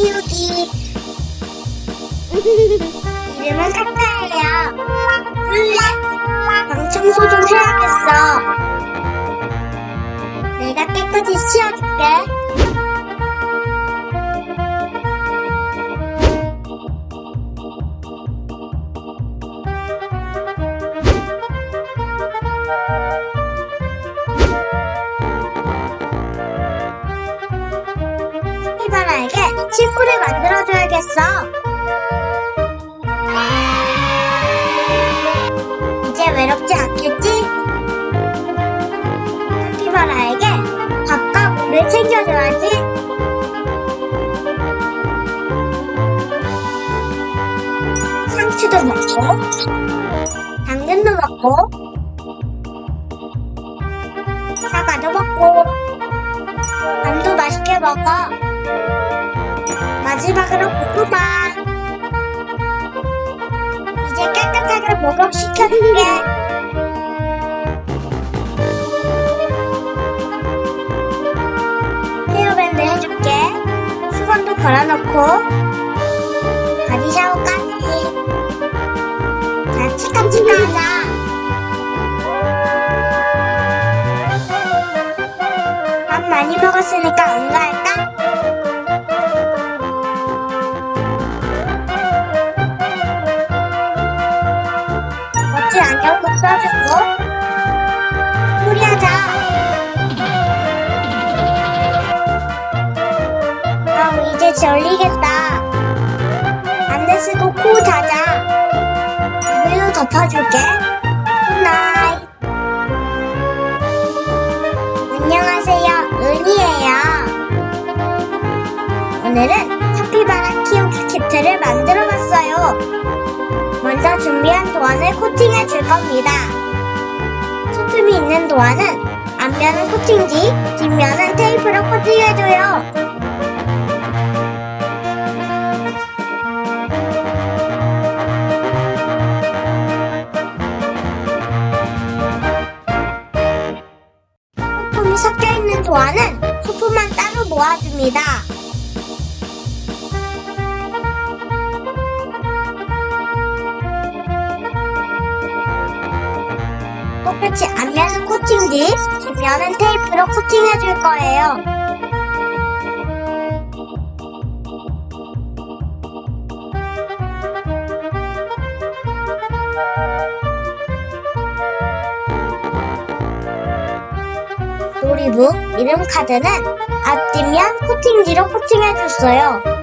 키우기. 이름은 카카예요. 몰래 방 청소 좀 해야겠어. 만들어줘야겠어. 이제 외롭지 않겠지? 카피바라에게 밥과 물을 챙겨줘야지. 상추도 먹고, 당근도 먹고, 사과도 먹고, 밤도 맛있게 먹어. 마지막으로 고구마. 이제 깨끗하게 목욕시켜줄게. 헤어밴드 해줄게. 수건도 걸어놓고. 바디 샤워까지. 자, 치카치카하자. 써주고 소리하자 아 이제 졸리겠다 안대 쓰고 코 자자. 이불로 덮어줄게 굿나잇 안녕하세요 은이에요 오늘은 카피바라 키우기 키트를 만들어 봤어요 먼저 준비한 도안을 코팅해 줄 겁니다. 수tum이 있는 도안은 앞면은 코팅지, 뒷면은 테이프로 코팅해줘요. 소품이 섞여 있는 도안은 소품만 따로 모아줍니다. 코팅지, 뒷면은 테이프로 코팅해 줄 거예요. 놀이북 이름 카드는 앞뒷면 코팅지로 코팅해 줬어요.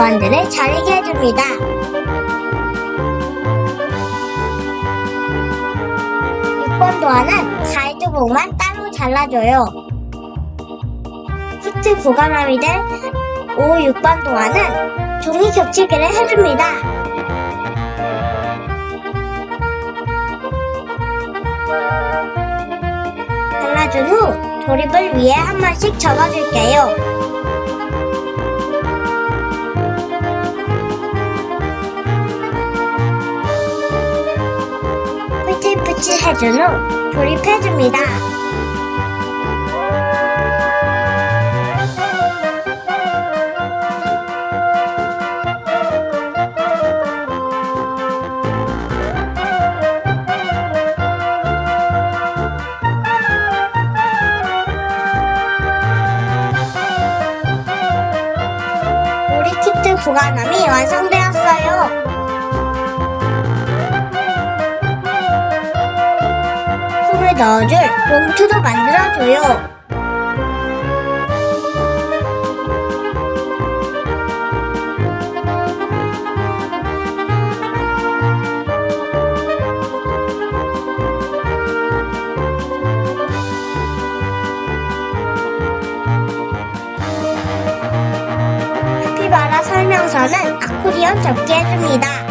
도안들을 자르게 해줍니다. 6번 도안은 사이드 부분만 따로 잘라줘요. 히트 보관함이 될 5, 6번 도안은 종이 겹치기를 해줍니다. 잘라준 후 조립을 위해 한 번씩 접어줄게요. 해준 후 조립해줍니다. 보관함이 완성 넣어줄 봉투도 만들어줘요. 카피바라 설명서는 아쿠리온 접게 해줍니다.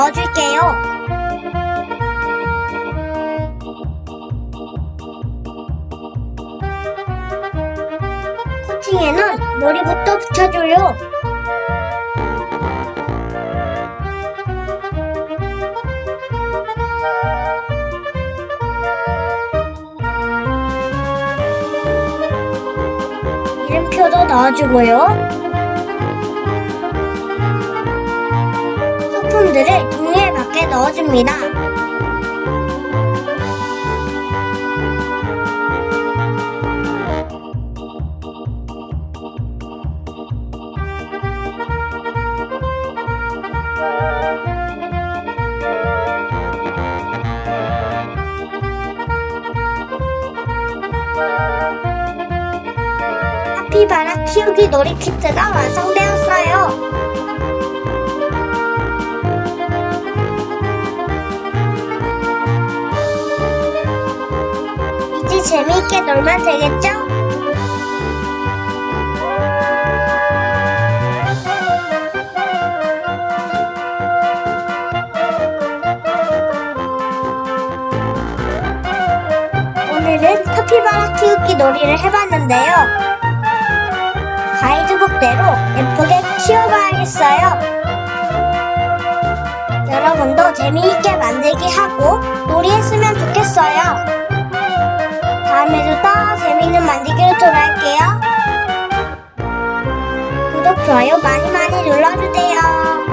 넣어줄게요. 코팅에는 머리부터 붙여줘요. 이름표도 넣어주고요. 소품들을 종이에 맞게 넣어줍니다. 카피바라 키우기 놀이 키트가 완성되었어요. 재미있게 놀면 되겠죠? 오늘은 카피바라 키우기 놀이를 해봤는데요. 가이드북대로 예쁘게 키워봐야겠어요. 여러분도 재미있게 만들기 하고 놀이했으면 좋겠어요. 다음에도 더 재미있는 만들기를 돌아올게요. 구독, 좋아요 많이 많이 눌러주세요.